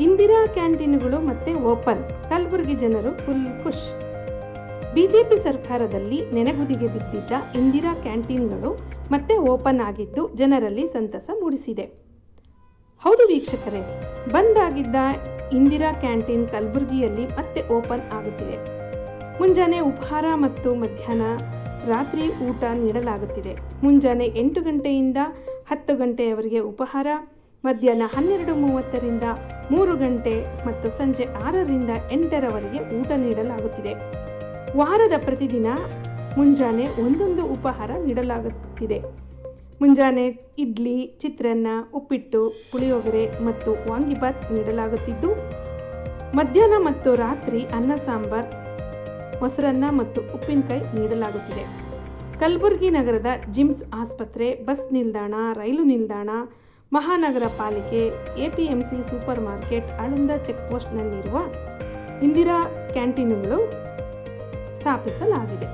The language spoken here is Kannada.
ಇಂದಿರಾ ಕ್ಯಾಂಟೀನ್ಗಳು ಮತ್ತೆ ಓಪನ್. ಕಲಬುರಗಿ ಜನರು ಫುಲ್ ಖುಷ್. ಬಿಜೆಪಿ ಸರ್ಕಾರದಲ್ಲಿ ನೆನೆಗುದಿಗೆ ಬಿದ್ದಿದ್ದ ಇಂದಿರಾ ಕ್ಯಾಂಟೀನ್ಗಳು ಮತ್ತೆ ಓಪನ್ ಆಗಿದ್ದು ಜನರಲ್ಲಿ ಸಂತಸ ಮೂಡಿಸಿದೆ. ಹೌದು ವೀಕ್ಷಕರೇ ಬಂದ್ ಆಗಿದ್ದ ಇಂದಿರಾ ಕ್ಯಾಂಟೀನ್ ಕಲಬುರಗಿಯಲ್ಲಿ ಮತ್ತೆ ಓಪನ್ ಆಗುತ್ತಿದೆ. ಮುಂಜಾನೆ ಉಪಹಾರ ಮತ್ತು ಮಧ್ಯಾಹ್ನ ರಾತ್ರಿ ಊಟ ನೀಡಲಾಗುತ್ತಿದೆ. ಮುಂಜಾನೆ ಎಂಟು ಗಂಟೆಯಿಂದ ಹತ್ತು ಗಂಟೆಯವರೆಗೆ ಉಪಹಾರ, ಮಧ್ಯಾಹ್ನ ಹನ್ನೆರಡು ಮೂವತ್ತರಿಂದ ಮೂರು ಗಂಟೆ ಮತ್ತು ಸಂಜೆ ಆರರಿಂದ ಎಂಟರವರೆಗೆ ಊಟ ನೀಡಲಾಗುತ್ತಿದೆ. ವಾರದ ಪ್ರತಿದಿನ ಮುಂಜಾನೆ ಒಂದೊಂದು ಉಪಹಾರ ನೀಡಲಾಗುತ್ತಿದೆ. ಮುಂಜಾನೆ ಇಡ್ಲಿ, ಚಿತ್ರಾನ್ನ, ಉಪ್ಪಿಟ್ಟು, ಪುಳಿಯೋಗರೆ ಮತ್ತು ವಾಂಗಿಬಾತ್ ನೀಡಲಾಗುತ್ತಿದ್ದು, ಮಧ್ಯಾಹ್ನ ಮತ್ತು ರಾತ್ರಿ ಅನ್ನ ಸಾಂಬಾರ್, ಮೊಸರನ್ನ ಮತ್ತು ಉಪ್ಪಿನಕಾಯಿ ನೀಡಲಾಗುತ್ತಿದೆ. ಕಲಬುರಗಿ ನಗರದ ಜಿಮ್ಸ್ ಆಸ್ಪತ್ರೆ, ಬಸ್ ನಿಲ್ದಾಣ, ರೈಲು ನಿಲ್ದಾಣ ಮಹಾನಗರ ಪಾಲಿಕೆ ಎಪಿಎಂಸಿ ಸೂಪರ್ ಮಾರ್ಕೆಟ್ ಆಳಂದ ಚೆಕ್ಪೋಸ್ಟ್ನಲ್ಲಿರುವ ಇಂದಿರಾ ಕ್ಯಾಂಟೀನುಗಳು ಸ್ಥಾಪಿಸಲಾಗಿದೆ.